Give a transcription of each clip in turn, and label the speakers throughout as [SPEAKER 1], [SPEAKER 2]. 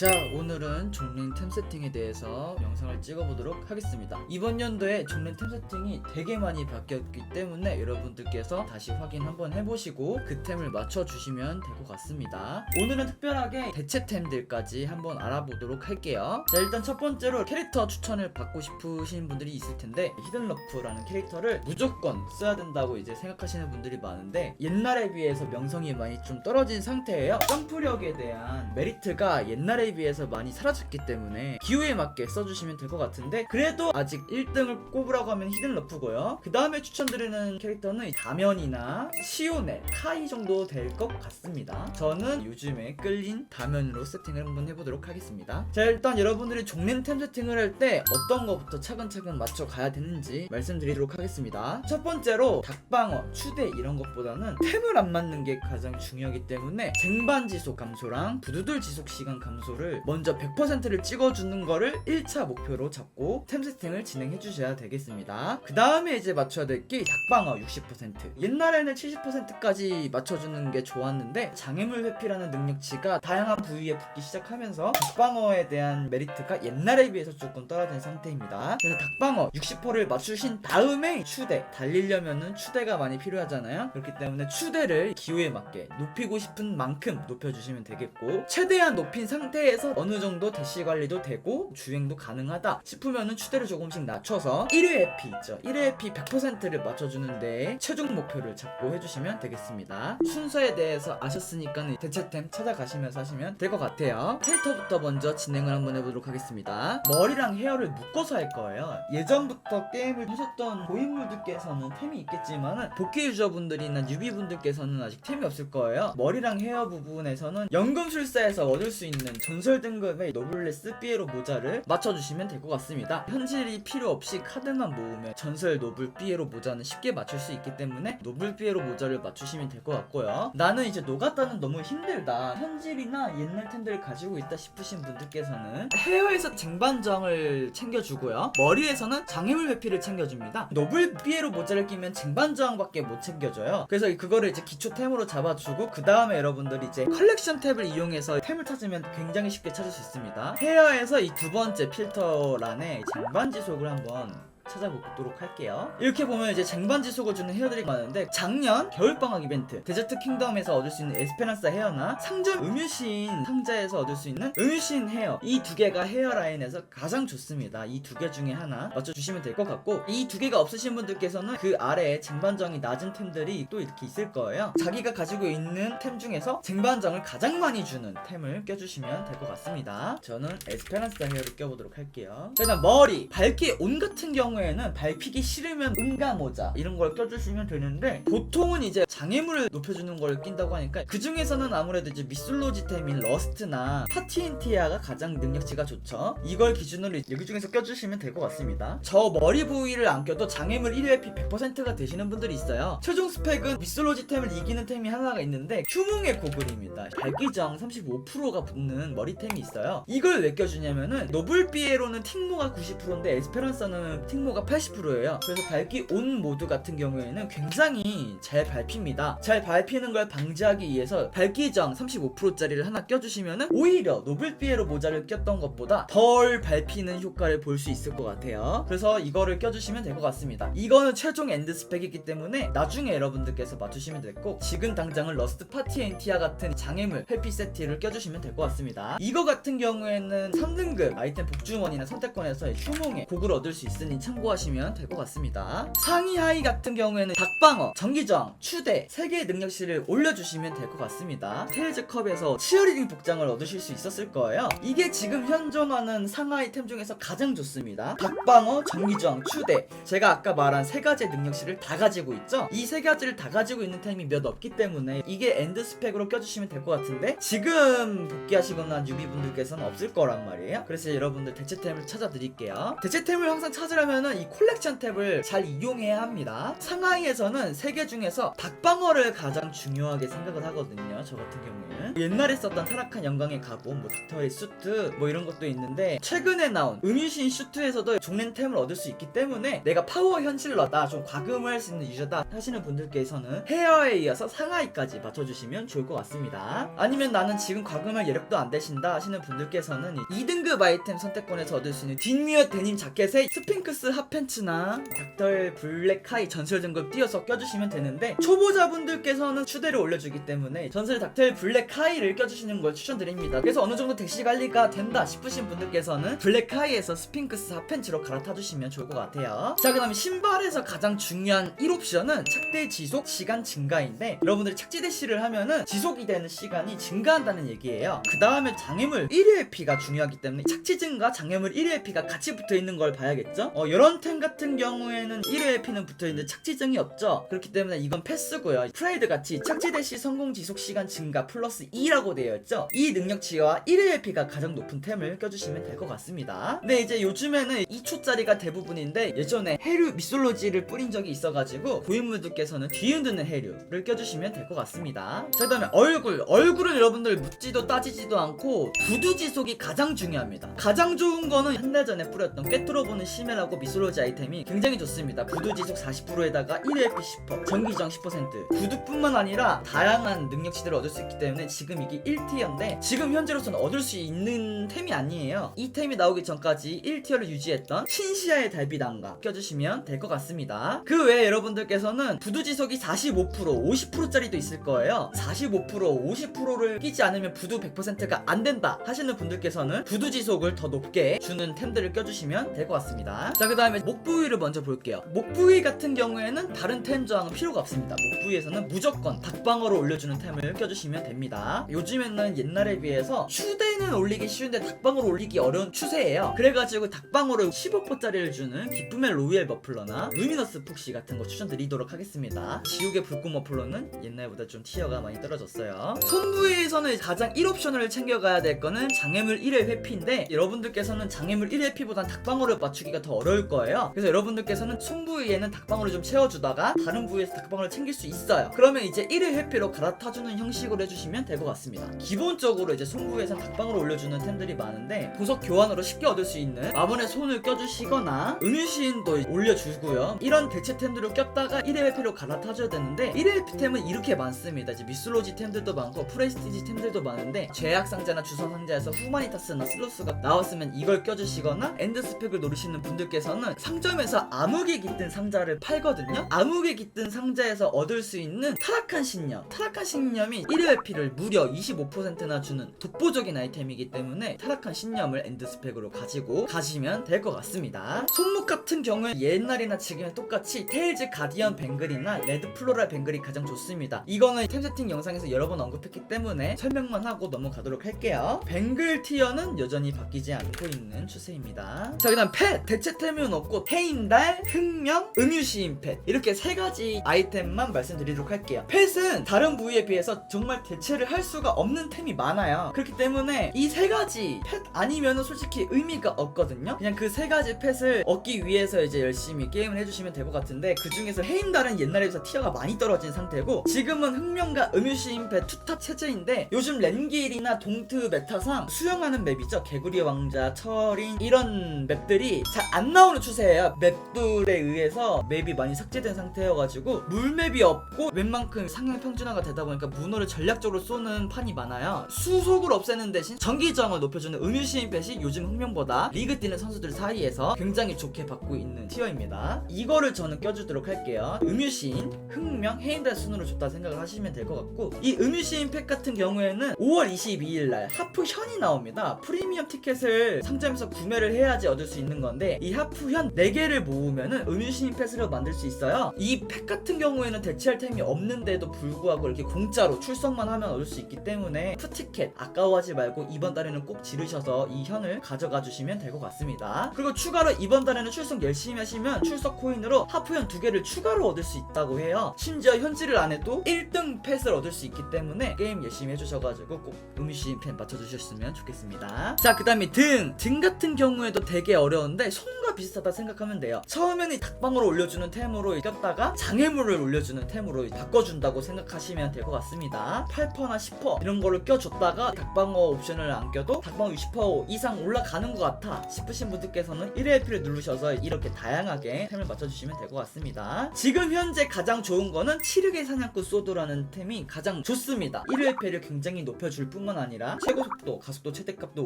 [SPEAKER 1] 자 오늘은 종린 템 세팅에 대해서 영상을 찍어보도록 하겠습니다. 이번 연도에 종린 템 세팅이 되게 많이 바뀌었기 때문에 여러분들께서 다시 확인 한번 해보시고 그 템을 맞춰주시면 될 것 같습니다. 오늘은 특별하게 대체 템들까지 한번 알아보도록 할게요. 자 일단 첫 번째로 캐릭터 추천을 받고 싶으신 분들이 있을 텐데 히든러프라는 캐릭터를 무조건 써야 된다고 이제 생각하시는 분들이 많은데 옛날에 비해서 명성이 많이 좀 떨어진 상태예요. 점프력에 대한 메리트가 옛날에 비해서 많이 사라졌기 때문에 기호에 맞게 써주시면 될 것 같은데 그래도 아직 1등을 꼽으라고 하면 히든러프고요. 그 다음에 추천드리는 캐릭터는 다면이나 시오네, 카이 정도 될 것 같습니다. 저는 요즘에 끌린 다면으로 세팅을 한번 해보도록 하겠습니다. 자 일단 여러분들이 종린템 세팅을 할 때 어떤 거부터 차근차근 맞춰 가야 되는지 말씀드리도록 하겠습니다. 첫 번째로 닭방어, 추대 이런 것보다는 템을 안 맞는 게 가장 중요하기 때문에 쟁반 지속 감소랑 부두들 지속 시간 감소를 먼저 100%를 찍어주는 거를 1차 목표로 잡고 템 세팅을 진행해 주셔야 되겠습니다. 그 다음에 이제 맞춰야 될게 닭방어 60% 옛날에는 70%까지 맞춰주는 게 좋았는데 장애물 회피라는 능력치가 다양한 부위에 붙기 시작하면서 닭방어에 대한 메리트가 옛날에 비해서 조금 떨어진 상태입니다. 그래서 닭방어 60%를 맞추신 다음에 추대 달리려면은 추대가 많이 필요하잖아요. 그렇기 때문에 추대를 기호에 맞게 높이고 싶은 만큼 높여주시면 되겠고 최대한 높인 상태 에서 어느 정도 대시 관리도 되고 주행도 가능하다 싶으면은 추대를 조금씩 낮춰서 1회 해피 있죠. 1회 해피 100%를 맞춰주는데 최종 목표를 잡고 해주시면 되겠습니다. 순서에 대해서 아셨으니까 대체템 찾아가시면서 하시면 될 것 같아요. 캐릭터부터 먼저 진행을 한번 해보도록 하겠습니다. 머리랑 헤어를 묶어서 할 거예요. 예전부터 게임을 하셨던 고인물들께서는 템이 있겠지만은 복귀 유저분들이나 뉴비분들께서는 아직 템이 없을 거예요. 머리랑 헤어 부분에서는 연금술사에서 얻을 수 있는 전설 등급의 노블레스 삐에로 모자를 맞춰주시면 될 것 같습니다. 현질이 필요 없이 카드만 모으면 전설 노블 삐에로 모자는 쉽게 맞출 수 있기 때문에 노블 삐에로 모자를 맞추시면 될 것 같고요. 나는 이제 노가다는 너무 힘들다 현질이나 옛날 템들을 가지고 있다 싶으신 분들께서는 헤어에서 쟁반저항을 챙겨주고요. 머리에서는 장애물 회피를 챙겨줍니다. 노블 삐에로 모자를 끼면 쟁반저항밖에 못 챙겨줘요. 그래서 그거를 이제 기초템으로 잡아주고 그 다음에 여러분들이 이제 컬렉션 탭을 이용해서 템을 찾으면 굉장히 쉽게 찾을 수 있습니다. 헤어에서 이 두 번째 필터란에 쟁반지속을 한번 찾아보도록 할게요. 이렇게 보면 이제 쟁반지 속을 주는 헤어들이 많은데 작년 겨울방학 이벤트 데저트 킹덤에서 얻을 수 있는 에스페란사 헤어나 상점 음유시인 상자에서 얻을 수 있는 음유시인 헤어 이 두 개가 헤어 라인에서 가장 좋습니다. 이 두 개 중에 하나 맞춰주시면 될 것 같고 이 두 개가 없으신 분들께서는 그 아래에 쟁반정이 낮은 템들이 또 이렇게 있을 거예요. 자기가 가지고 있는 템 중에서 쟁반정을 가장 많이 주는 템을 껴주시면 될 것 같습니다. 저는 에스페란사 헤어를 껴보도록 할게요. 자, 일단 머리, 밝기 온 같은 경우에 는 밟히기 싫으면 응가 모자 이런 걸 껴주시면 되는데 보통은 이제 장애물을 높여주는 걸 낀다고 하니까 그 중에서는 아무래도 이제 미술로지템인 러스트나 파티엔티아가 가장 능력치가 좋죠. 이걸 기준으로 여기 중에서 껴주시면 될 것 같습니다. 저 머리 부위를 안 껴도 장애물 1회피 100%가 되시는 분들이 있어요. 최종 스펙은 미술로지템을 이기는 템이 하나가 있는데 휴몽의 고글입니다. 발기정 35%가 붙는 머리템이 있어요. 이걸 왜 껴주냐면은 노블비에로는 틱모가 90%인데 에스페란사는 틱모가 80%예요. 그래서 밝기 온 모드 같은 경우에는 굉장히 잘 밟힙니다. 잘 밟히는 걸 방지하기 위해서 밝기정 35%짜리를 하나 껴주시면은 오히려 노블비에로 모자를 꼈던 것보다 덜 밟히는 효과를 볼 수 있을 것 같아요. 그래서 이거를 껴주시면 될 것 같습니다. 이거는 최종 엔드 스펙이기 때문에 나중에 여러분들께서 맞추시면 됐고 지금 당장은 러스트 파티 엔티아 같은 장애물 회피 세트를 껴주시면 될 것 같습니다. 이거 같은 경우에는 3등급 아이템 복주머니나 선택권에서 휴몽의 곡을 얻을 수 있으니 참 고하시면 될 것 같습니다. 상위 하이 같은 경우에는 닭방어, 전기저항, 추대 3개의 능력치를 올려주시면 될 것 같습니다. 테일즈 컵에서 치어리딩 복장을 얻으실 수 있었을 거예요. 이게 지금 현존하는 상하이 템 중에서 가장 좋습니다. 닭방어, 전기저항, 추대 제가 아까 말한 세 가지의 능력치를 다 가지고 있죠? 이 세 가지를 다 가지고 있는 템이 몇 없기 때문에 이게 엔드 스펙으로 껴주시면 될 것 같은데 지금 복귀하시거나 뉴비분들께서는 없을 거란 말이에요. 그래서 여러분들 대체템을 찾아드릴게요. 대체템을 항상 찾으려면 하려면은 이 콜렉션 탭을 잘 이용해야 합니다. 상하이에서는 세개 중에서 닭방어를 가장 중요하게 생각을 하거든요. 저 같은 경우에는 옛날에 썼던 타락한 영광의 갑옷, 뭐 닥터의 수트 뭐 이런 것도 있는데 최근에 나온 음유신 슈트에서도 종렌템을 얻을 수 있기 때문에 내가 파워 현실러다, 좀 과금을 할수 있는 유저다 하시는 분들께서는 헤어에 이어서 상하이까지 맞춰주시면 좋을 것 같습니다. 아니면 나는 지금 과금할 여력도 안 되신다 하시는 분들께서는 2등급 아이템 선택권에서 얻을 수 있는 뒷미어 데님 자켓에 스핑크스 핫팬츠나 닥터의 블랙 하이 전설 등급 띄어서 껴주시면 되는데 초보자분들께서는 추대를 올려주기 때문에 전설 닥터의 블랙 하이를 껴주시는 걸 추천드립니다. 그래서 어느 정도 대시 관리가 된다 싶으신 분들께서는 블랙 하이에서 스핑크스 핫팬츠로 갈아타주시면 좋을 것 같아요. 자 그다음에 신발에서 가장 중요한 1옵션은 착대 지속 시간 증가인데 여러분들이 착지 대시를 하면은 지속이 되는 시간이 증가한다는 얘기예요. 그 다음에 장애물 1회 피가 중요하기 때문에 착지 증가 장애물 1회 피가 같이 붙어 있는 걸 봐야겠죠? 어, 템 같은 경우에는 1회 피는 붙어 있는데 착지증이 없죠. 그렇기 때문에 이건 패스고요. 프라이드 같이 착지 대시 성공 지속 시간 증가 플러스 2라고 되어 있죠. 이 능력치와 1회 피가 가장 높은 템을 껴주시면 될 것 같습니다. 근데 이제 요즘에는 2초짜리가 대부분인데 예전에 해류 미솔로지를 뿌린 적이 있어가지고 고인물들께서는 뒤흔드는 해류를 껴주시면 될 것 같습니다. 자 그다음에 얼굴 얼굴은 여러분들 묻지도 따지지도 않고 구두 지속이 가장 중요합니다. 가장 좋은 거는 한 달 전에 뿌렸던 꿰뚫어보는 심해라고 미 솔로지 아이템이 굉장히 좋습니다. 구두 지속 40%에다가 1회피 10% 전기장 10% 구두뿐만 아니라 다양한 능력치들을 얻을 수 있기 때문에 지금 이게 1티어인데 지금 현재로서는 얻을 수 있는 템이 아니에요. 이 템이 나오기 전까지 1티어를 유지했던 신시아의 달빛안가 껴주시면 될 것 같습니다. 그 외에 여러분들께서는 부두 지속이 45% 50%짜리도 있을 거예요. 45% 50%를 끼지 않으면 부두 100%가 안 된다 하시는 분들께서는 부두 지속을 더 높게 주는 템들을 껴주시면 될 것 같습니다. 자, 그 다음에 목 부위를 먼저 볼게요. 목 부위 같은 경우에는 다른 템 저항은 필요가 없습니다. 목 부위에서는 무조건 닭방어로 올려주는 템을 껴주시면 됩니다. 요즘에는 옛날에 비해서 추대는 올리기 쉬운데 닭방어로 올리기 어려운 추세예요. 그래가지고 닭방어로 15%짜리를 주는 기쁨의 로이얼 머플러나 루미너스 푹시 같은 거 추천드리도록 하겠습니다. 지옥의 불꽃 머플러는 옛날보다 좀 티어가 많이 떨어졌어요. 손 부위에서는 가장 1옵션을 챙겨가야 될 거는 장애물 1회 회피인데 여러분들께서는 장애물 1회 회피보단 닭방어를 맞추기가 더 어려울 거예요. 그래서 여러분들께서는 손부위에는 닭방어를 좀 채워주다가 다른 부위에서 닭방어를 챙길 수 있어요. 그러면 이제 1회 회피로 갈아타주는 형식으로 해주시면 될 것 같습니다. 기본적으로 이제 손부위에서 닭방어를 올려주는 템들이 많은데 보석 교환으로 쉽게 얻을 수 있는 마번의 손을 껴주시거나 음유시인도 올려주고요. 이런 대체 템들을 꼈다가 1회 회피로 갈아타줘야 되는데 1회 회피템은 이렇게 많습니다. 이제 미술로지 템들도 많고 프레스티지 템들도 많은데 죄악 상자나 주선 상자에서 후마니타스나 슬로스가 나왔으면 이걸 껴주시거나 엔드 스펙을 노리시는 분들께서는 상점에서 암흑에 깃든 상자를 팔거든요. 암흑에 깃든 상자에서 얻을 수 있는 타락한 신념. 타락한 신념이 1회 회피를 무려 25%나 주는 독보적인 아이템이기 때문에 타락한 신념을 엔드 스펙으로 가지고 가시면 될 것 같습니다. 손목 같은 경우에 옛날이나 지금에 똑같이 테일즈 가디언 뱅글이나 레드 플로랄 뱅글이 가장 좋습니다. 이거는 템 세팅 영상에서 여러 번 언급했기 때문에 설명만 하고 넘어가도록 할게요. 뱅글 티어는 여전히 바뀌지 않고 있는 추세입니다. 자, 그다음 펫 대체템 은 없고 페인달, 흑명, 음유시인 펫 이렇게 세 가지 아이템만 말씀드리도록 할게요. 펫은 다른 부위에 비해서 정말 대체를 할 수가 없는 템이 많아요. 그렇기 때문에 이 세 가지 펫 아니면은 솔직히 의미가 없거든요. 그냥 그 세 가지 펫을 얻기 위해서 이제 열심히 게임을 해주시면 될 것 같은데 그 중에서 헤인달은 옛날에 비해서 티어가 많이 떨어진 상태고 지금은 흑명과 음유시인 펫 투탑 체제인데 요즘 렌길이나 동트 메타상 수영하는 맵이죠. 개구리 왕자, 철인 이런 맵들이 잘 안 나오 는 추세예요. 맵들에 의해서 맵이 많이 삭제된 상태여가지고 물맵이 없고 웬만큼 상향 평준화가 되다 보니까 문어를 전략적으로 쏘는 판이 많아요. 수속을 없애는 대신 전기 저항을 높여주는 음유시인 펫이 요즘 흑명보다 리그 뛰는 선수들 사이에서 굉장히 좋게 받고 있는 티어입니다. 이거를 저는 껴주도록 할게요. 음유시인, 흑명, 헤인달 순으로 좋다 생각을 하시면 될 것 같고 이 음유시인 팩 같은 경우에는 5월 22일 날 하프 현이 나옵니다. 프리미엄 티켓을 상점에서 구매를 해야지 얻을 수 있는 건데 이 하프 현 4개를 모으면은 음유시인 펫으로 만들 수 있어요. 이 팩 같은 경우에는 대체할 템이 없는데도 불구하고 이렇게 공짜로 출석만 하면 얻을 수 있기 때문에 푸티켓 아까워하지 말고 이번 달에는 꼭 지르셔서 이 현을 가져가 주시면 될 것 같습니다. 그리고 추가로 이번 달에는 출석 열심히 하시면 출석 코인으로 하프현 두 개를 추가로 얻을 수 있다고 해요. 심지어 현질을 안 해도 1등 펫을 얻을 수 있기 때문에 게임 열심히 해주셔가지고 꼭 음유시인 펜 맞춰주셨으면 좋겠습니다. 자, 그 다음에 등. 등 같은 경우에도 되게 어려운데 손과 비슷 비슷하다 생각하면 돼요. 처음에는 이 닭방어를 올려주는 템으로 꼈다가 장애물을 올려주는 템으로 바꿔준다고 생각하시면 될 것 같습니다. 8%나 10% 이런 거를 껴줬다가 닭방어 옵션을 안 껴도 닭방어 60% 이상 올라가는 것 같아 싶으신 분들께서는 1LP를 누르셔서 이렇게 다양하게 템을 맞춰주시면 될 것 같습니다. 지금 현재 가장 좋은 거는 치르게 사냥꾼 소드라는 템이 가장 좋습니다. 1LP를 굉장히 높여줄 뿐만 아니라 최고 속도, 가속도, 최대값도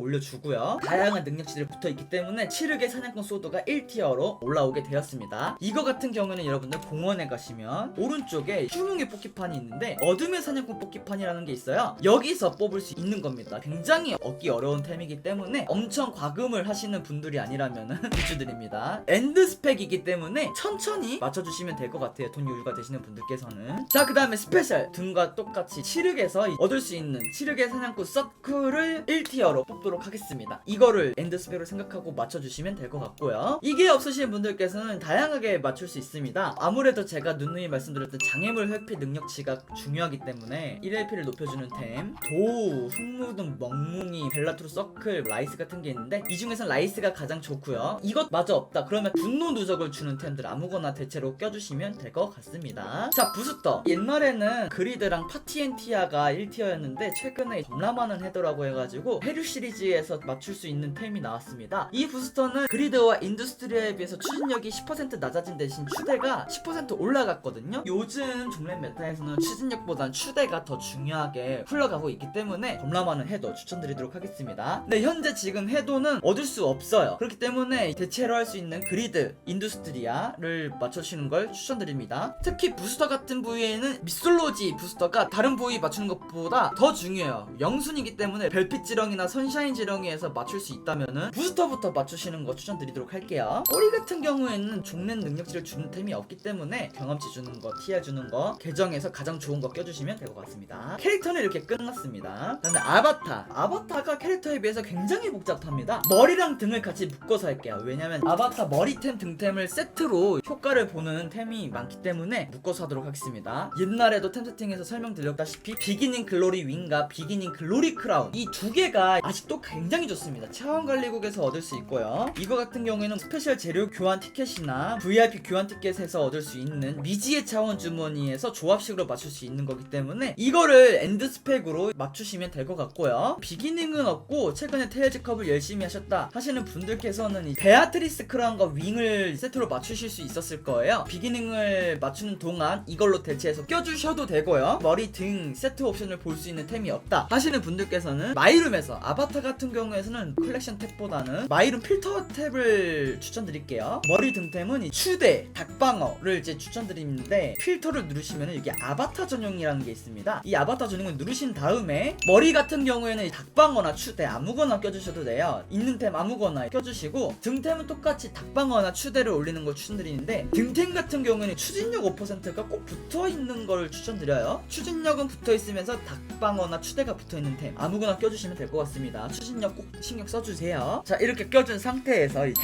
[SPEAKER 1] 올려주고요. 다양한 능력치들이 붙어있기 때문에 치르게 사냥꾼 소드가 1 티어로 올라오게 되었습니다. 이거 같은 경우는 여러분들 공원에 가시면 오른쪽에 흉흉의 뽑기판이 있는데 어둠의 사냥꾼 뽑기판이라는 게 있어요. 여기서 뽑을 수 있는 겁니다. 굉장히 얻기 어려운 템이기 때문에 엄청 과금을 하시는 분들이 아니라면 비추드립니다. 엔드 스펙이기 때문에 천천히 맞춰주시면 될 것 같아요. 돈 여유가 되시는 분들께서는. 자 그 다음에 스페셜. 등과 똑같이 치르게서 얻을 수 있는 치르게 사냥꾼 서클을 1티어로 뽑도록 하겠습니다. 이거를 엔드 스펙으로 생각하고 맞춰주시면 될 것 같고요 이게 없으신 분들께서는 다양하게 맞출 수 있습니다. 아무래도 제가 누누이 말씀드렸던 장애물 회피 능력치가 중요하기 때문에 1LP를 높여주는 템 도우, 흙무등, 멍뭉이, 벨라트로 서클, 라이스 같은 게 있는데 이 중에선 라이스가 가장 좋고요. 이것마저 없다 그러면 분노 누적을 주는 템들 아무거나 대체로 껴주시면 될 것 같습니다. 자 부스터. 옛날에는 그리드랑 파티엔티아가 1티어였는데 최근에 겁나 많은 헤더라고 해가지고 헤류 시리즈에서 맞출 수 있는 템이 나왔습니다. 이 부스터는 그리드와 인두스 트리아에 비해서 추진력이 10% 낮아진 대신 추대가 10% 올라갔거든요. 요즘 종랩 메타에서는 추진력보단 추대가 더 중요하게 흘러가고 있기 때문에 많은 헤더 추천드리도록 하겠습니다. 네 현재 지금 헤도는 얻을 수 없어요. 그렇기 때문에 대체로 할 수 있는 그리드 인두스트리아를 맞춰주시는 걸 추천드립니다. 특히 부스터 같은 부위에는 미솔로지 부스터가 다른 부위 맞추는 것보다 더 중요해요. 영순이기 때문에 별빛 지렁이나 선샤인 지렁이에서 맞출 수 있다면은 부스터부터 맞추시는 거 추천드리도록 할게요 꼬리 같은 경우에는 종랜 능력치를 주는 템이 없기 때문에 경험치 주는 거 TR 주는 거 계정에서 가장 좋은 거 껴주시면 될 것 같습니다. 캐릭터는 이렇게 끝났습니다. 그다음에 아바타. 아바타가 캐릭터에 비해서 굉장히 복잡합니다. 머리랑 등을 같이 묶어서 할게요. 왜냐면 아바타 머리템 등템을 세트로 효과를 보는 템이 많기 때문에 묶어서 하도록 하겠습니다. 옛날에도 템 세팅에서 설명드렸다시피 비기닝 글로리 윙과 비기닝 글로리 크라운 이 두 개가 아직도 굉장히 좋습니다. 차원 관리국에서 얻을 수 있고요. 이거 같은 경우에는 스페셜 재료 교환 티켓이나 VIP 교환 티켓에서 얻을 수 있는 미지의 차원 주머니에서 조합식으로 맞출 수 있는 거기 때문에 이거를 엔드 스펙으로 맞추시면 될 것 같고요. 비기닝은 없고 최근에 테일즈 컵을 열심히 하셨다 하시는 분들께서는 이 베아트리스 크라운과 윙을 세트로 맞추실 수 있었을 거예요. 비기닝을 맞추는 동안 이걸로 대체해서 껴주셔도 되고요. 머리 등 세트 옵션을 볼 수 있는 템이 없다 하시는 분들께서는 마이룸에서 아바타 같은 경우에서는 컬렉션 탭보다는 마이룸 필터 탭을 추천드릴게요. 머리 등템은 이 추대 닭방어를 이제 추천드리는데 필터를 누르시면 이게 아바타 전용이라는 게 있습니다. 이 아바타 전용을 누르신 다음에 머리 같은 경우에는 이 닭방어나 추대 아무거나 껴주셔도 돼요. 있는 템 아무거나 껴주시고 등템은 똑같이 닭방어나 추대를 올리는 걸 추천드리는데 등템 같은 경우에는 추진력 5%가 꼭 붙어 있는 걸 추천드려요. 추진력은 붙어 있으면서 닭방어나 추대가 붙어 있는 템 아무거나 껴주시면 될 것 같습니다. 추진력 꼭 신경 써주세요. 자 이렇게 껴준 상태에서 이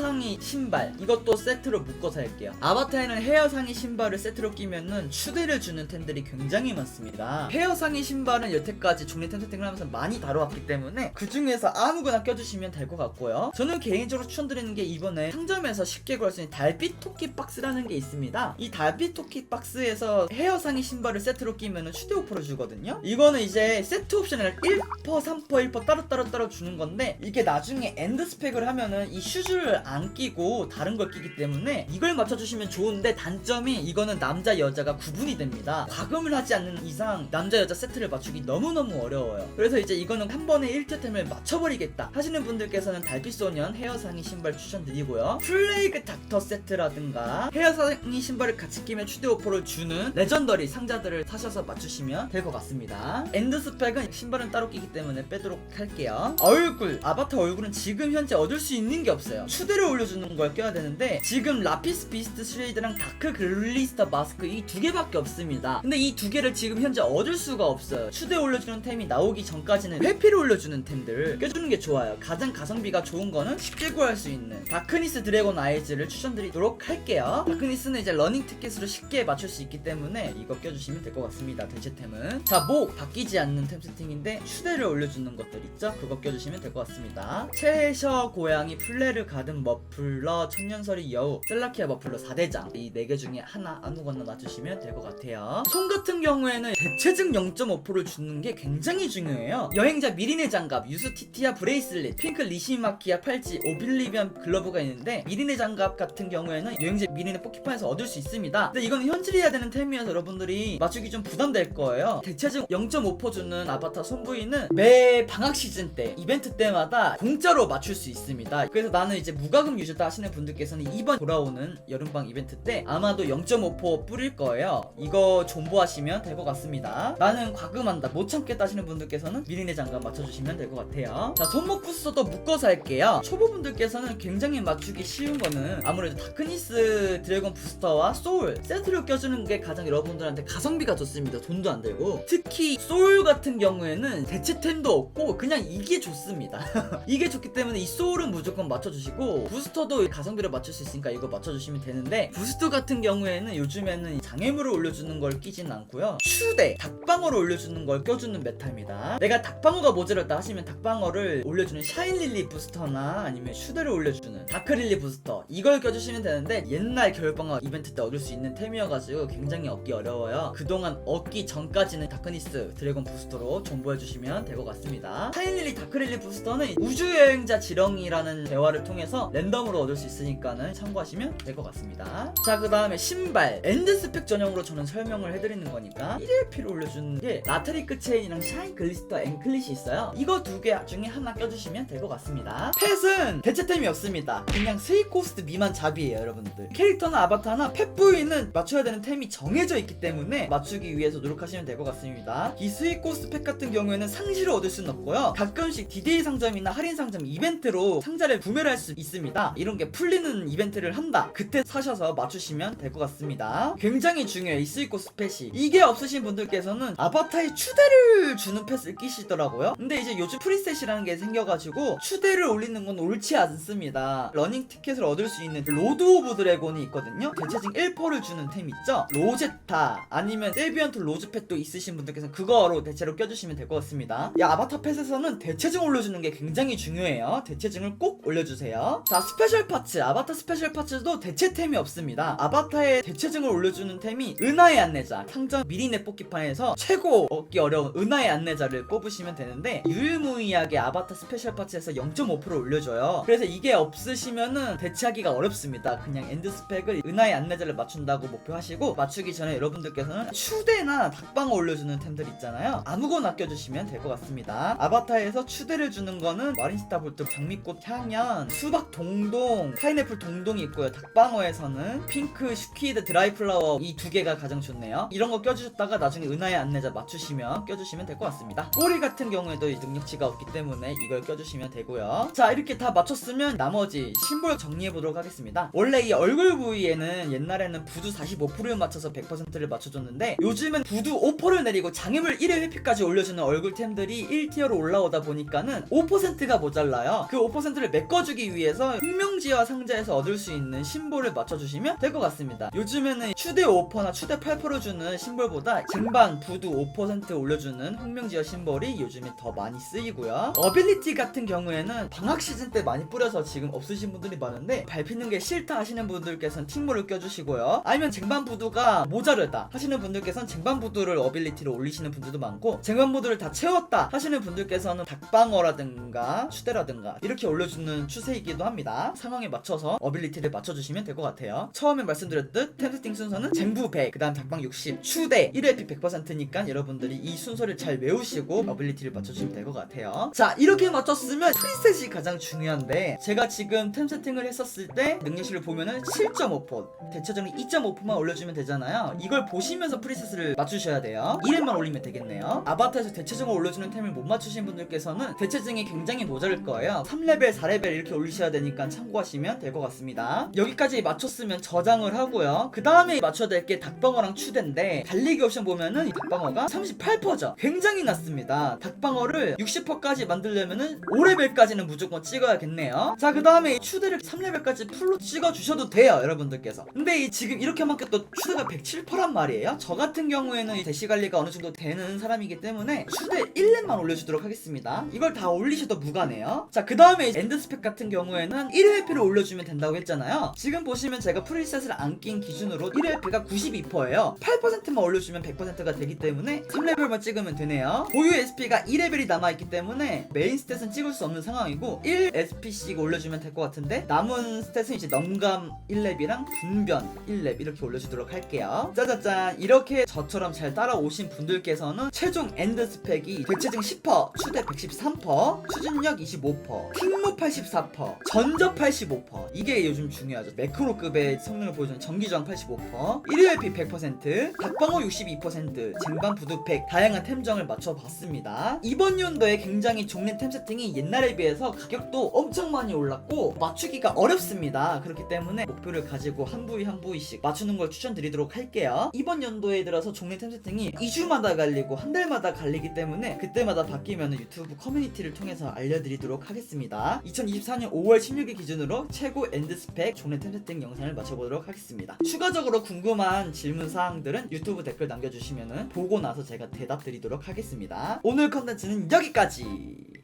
[SPEAKER 1] 헤어 상의 신발 이것도 세트로 묶어서 할게요. 아바타에는 헤어 상의 신발을 세트로 끼면은 추대를 주는 템들이 굉장히 많습니다. 헤어 상의 신발은 여태까지 종례 템 세팅을 하면서 많이 다뤄왔기 때문에 그 중에서 아무거나 껴주시면 될 것 같고요. 저는 개인적으로 추천드리는 게 이번에 상점에서 쉽게 구할 수 있는 달빛 토끼 박스라는 게 있습니다. 이 달빛 토끼 박스에서 헤어 상의 신발을 세트로 끼면은 추대 오퍼를 주거든요. 이거는 이제 세트 옵션을 1% 3% 1% 따로 따로 따로 주는 건데 이게 나중에 엔드 스펙을 하면은 이 슈즈를 안 끼고 다른 걸 끼기 때문에 이걸 맞춰주시면 좋은데 단점이 이거는 남자 여자가 구분이 됩니다. 과금을 하지 않는 이상 남자 여자 세트를 맞추기 너무너무 어려워요. 그래서 이제 이거는 한 번에 1트템을 맞춰버리겠다 하시는 분들께서는 달빛 소년 헤어상의 신발 추천드리고요. 플레이그 닥터 세트라든가 헤어상의 신발을 같이 끼면 추대 오퍼를 주는 레전더리 상자들을 사셔서 맞추시면 될 것 같습니다. 엔드 스펙은 신발은 따로 끼기 때문에 빼도록 할게요. 얼굴 아바타 얼굴은 지금 현재 얻을 수 있는 게 없어요. 추대 를 올려주는 걸 껴야 되는데 지금 라피스 비스트 쉐이드랑 다크 글리스터 마스크 이 두 개밖에 없습니다. 근데 이 두 개를 지금 현재 얻을 수가 없어요. 추대 올려주는 템이 나오기 전까지는 회피를 올려주는 템들을 껴주는 게 좋아요. 가장 가성비가 좋은 거는 쉽게 구할 수 있는 다크니스 드래곤 아이즈를 추천드리도록 할게요. 다크니스는 이제 러닝 티켓으로 쉽게 맞출 수 있기 때문에 이거 껴주시면 될 것 같습니다. 대체템은. 자목 바뀌지 않는 템 세팅인데 추대를 올려주는 것들 있죠? 그거 껴주시면 될 것 같습니다. 채셔 고양이 플레르 가든 머플러, 천년설이 여우, 셀라키아 머플러 4대장 이네개 중에 하나 아무거나 맞추시면 될 것 같아요. 손 같은 경우에는 대체증 0.5%를 주는 게 굉장히 중요해요. 여행자 미리네 장갑, 유스티티아 브레이슬릿, 핑크 리시마키아 팔찌, 오빌리비언 글러브가 있는데 미리네 장갑 같은 경우에는 여행자 미리네 포키판에서 얻을 수 있습니다. 근데 이건 현질해야 되는 템이어서 여러분들이 맞추기 좀 부담될 거예요. 대체증 0.5% 주는 아바타 손부위는 매 방학 시즌 때 이벤트 때마다 공짜로 맞출 수 있습니다. 그래서 나는 이제 무 과금 유저다 하시는 분들께서는 이번 돌아오는 여름방 이벤트 때 아마도 0.5% 뿌릴 거예요. 이거 존버하시면 될 것 같습니다. 나는 과금한다 못 참겠다 하시는 분들께서는 미리네 장갑 맞춰주시면 될 것 같아요. 자 손목 부스터도 묶어서 할게요. 초보분들께서는 굉장히 맞추기 쉬운 거는 아무래도 다크니스 드래곤 부스터와 소울 세트로 껴주는 게 가장 여러분들한테 가성비가 좋습니다. 돈도 안 들고 특히 소울 같은 경우에는 대체템도 없고 그냥 이게 좋습니다. 이게 좋기 때문에 이 소울은 무조건 맞춰주시고 부스터도 가성비를 맞출 수 있으니까 이거 맞춰주시면 되는데 부스터 같은 경우에는 요즘에는 장애물을 올려주는 걸 끼진 않고요. 추대 닭방어를 올려주는 걸 껴주는 메타입니다. 내가 닭방어가 모자랐다 하시면 닭방어를 올려주는 샤인릴리 부스터나 아니면 추대를 올려주는 다크릴리 부스터 이걸 껴주시면 되는데 옛날 겨울방어 이벤트 때 얻을 수 있는 템이어가지고 굉장히 얻기 어려워요. 그동안 얻기 전까지는 다크니스 드래곤 부스터로 존버해주시면 될 것 같습니다. 샤인릴리 다크릴리 부스터는 우주여행자 지렁이라는 대화를 통해서 랜덤으로 얻을 수 있으니까는 참고하시면 될 것 같습니다. 자, 그 다음에 신발. 엔드 스펙 전용으로 저는 설명을 해드리는 거니까 1LP를 올려주는 게 라테리크 체인이랑 샤인 글리스터 앵클릿이 있어요. 이거 두 개 중에 하나 껴주시면 될 것 같습니다. 펫은 대체템이 없습니다. 그냥 스위코스트 미만 잡이에요, 여러분들. 캐릭터나 아바타나 펫 부위는 맞춰야 되는 템이 정해져 있기 때문에 맞추기 위해서 노력하시면 될 것 같습니다. 이 스위코스트 펫 같은 경우에는 상시로 얻을 수는 없고요. 가끔씩 디데이 상점이나 할인 상점 이벤트로 상자를 구매를 할 수 있습니다. 이런 게 풀리는 이벤트를 한다. 그때 사셔서 맞추시면 될 것 같습니다. 굉장히 중요해요. 이 스위코 스 펫이. 이게 없으신 분들께서는 아바타에 추대를 주는 펫을 끼시더라고요. 근데 이제 요즘 프리셋이라는 게 생겨가지고 추대를 올리는 건 옳지 않습니다. 러닝 티켓을 얻을 수 있는 로드 오브 드래곤이 있거든요. 대체증 1%를 주는 템 있죠? 로제타 아니면 셀비언트 로즈 펫도 있으신 분들께서는 그거로 대체로 껴주시면 될 것 같습니다. 이 아바타 펫에서는 대체증 올려주는 게 굉장히 중요해요. 대체증을 꼭 올려주세요. 자, 스페셜 파츠. 아바타 스페셜 파츠도 대체템이 없습니다. 아바타의 대체증을 올려주는 템이 은하의 안내자. 상점 미리네 뽑기판에서 최고 얻기 어려운 은하의 안내자를 뽑으시면 되는데 유일무이하게 아바타 스페셜 파츠에서 0.5% 올려줘요. 그래서 이게 없으시면은 대체하기가 어렵습니다. 그냥 엔드 스펙을 은하의 안내자를 맞춘다고 목표하시고 맞추기 전에 여러분들께서는 추대나 닭방어 올려주는 템들 있잖아요. 아무거나 껴주시면 될 것 같습니다. 아바타에서 추대를 주는 거는 마린스타 볼트, 장미꽃 향연, 수박 동동, 파인애플 동동이 있고요. 닭방어에서는 핑크 슈키드 드라이플라워 이 두 개가 가장 좋네요. 이런 거 껴주셨다가 나중에 은하의 안내자 맞추시면 껴주시면 될 것 같습니다. 꼬리 같은 경우에도 이 능력치가 없기 때문에 이걸 껴주시면 되고요. 자 이렇게 다 맞췄으면 나머지 심볼 정리해 보도록 하겠습니다. 원래 이 얼굴 부위에는 옛날에는 부두 45%를 맞춰서 100%를 맞춰줬는데 요즘은 부두 5%를 내리고 장애물 1회 회피까지 올려주는 얼굴 템들이 1티어로 올라오다 보니까는 5%가 모자라요. 그 5%를 메꿔주기 위해서 흑명지와 상자에서 얻을 수 있는 심볼을 맞춰주시면 될 것 같습니다. 요즘에는 추대 5%나 추대 8% 주는 심볼보다 쟁반 부두 5% 올려주는 흑명지와 심볼이 요즘에 더 많이 쓰이고요. 어빌리티 같은 경우에는 방학 시즌 때 많이 뿌려서 지금 없으신 분들이 많은데 밟히는 게 싫다 하시는 분들께서는 팀몰을 껴주시고요. 아니면 쟁반 부두가 모자르다 하시는 분들께서는 쟁반 부두를 어빌리티로 올리시는 분들도 많고 쟁반 부두를 다 채웠다 하시는 분들께서는 닭방어라든가 추대라든가 이렇게 올려주는 추세이기도 합니다. 상황에 맞춰서 어빌리티를 맞춰주시면 될 것 같아요. 처음에 말씀드렸듯 템스팅 순서는 쟁부 100, 그 다음 닭방 60, 추대 1회피 100%니까 여러분들이 이 순서를 잘 외우시고 어빌리티를 맞춰주시면 될 것 같아요. 자 이렇게 맞췄으면 프리셋이 가장 중요한데 제가 지금 템 세팅을 했었을 때 능력치를 보면은 7.5% 대체적으로 2.5%만 올려주면 되잖아요. 이걸 보시면서 프리셋을 맞추셔야 돼요. 1회만 올리면 되겠네요. 아바타에서 대체적으로 올려주는 템을 못 맞추신 분들께서는 대체증이 굉장히 모자랄 거예요. 3레벨, 4레벨 이렇게 올리셔야 되니까 참고하시면 될 것 같습니다. 여기까지 맞췄으면 저장을 하고요. 그 다음에 맞춰야 될 게 닭방어랑 추대인데 달리기 옵션 보면은 이 닭방어가 38%죠. 굉장히 낮습니다. 닭방어를 60%까지 만들려면은 5레벨까지는 무조건 찍어야겠네요. 자, 그 다음에 추대를 3레벨까지 풀로 찍어 주셔도 돼요, 여러분들께서. 근데 이 지금 이렇게 하면 또 추대가 107%란 말이에요. 저 같은 경우에는 이 대시 관리가 어느 정도 되는 사람이기 때문에 추대 1렙만 올려주도록 하겠습니다. 이걸 다 올리셔도 무가네요. 자, 그 다음에 엔드 스펙 같은 경우에는 프리셋은 1회피를 올려주면 된다고 했잖아요. 지금 보시면 제가 프리셋을 안 낀 기준으로 1회피가 92%예요. 8%만 올려주면 100%가 되기 때문에 3레벨만 찍으면 되네요. 보유 SP가 2레벨이 남아있기 때문에 메인 스탯은 찍을 수 없는 상황이고 1 SP씩 올려주면 될 것 같은데 남은 스탯은 이제 넘감 1렙이랑 분변 1렙 이렇게 올려주도록 할게요. 짜자잔. 이렇게 저처럼 잘 따라오신 분들께서는 최종 엔드 스펙이 대체증 10% 추대 113% 추진력 25% 팅무 84%전 적85% 이게 요즘 중요하죠. 매크로급의 성능을 보여주는 전기저항 85% 1회피 100% 각방어 62% 쟁반 부두 100 다양한 템정을 맞춰봤습니다. 이번 연도에 굉장히 종린 템 세팅이 옛날에 비해서 가격도 엄청 많이 올랐고 맞추기가 어렵습니다. 그렇기 때문에 목표를 가지고 한 부위 한 부위씩 맞추는 걸 추천드리도록 할게요. 이번 연도에 들어서 종린 템 세팅이 2주마다 갈리고 한 달마다 갈리기 때문에 그때마다 바뀌면 유튜브 커뮤니티를 통해서 알려드리도록 하겠습니다. 2024년 5월 16일 기준으로 최고 엔드 스펙 템 세팅 영상을 맞춰보도록 하겠습니다. 추가적으로 궁금한 질문 사항들은 유튜브 댓글 남겨주시면 보고 나서 제가 대답 드리도록 하겠습니다. 오늘 컨텐츠는 여기까지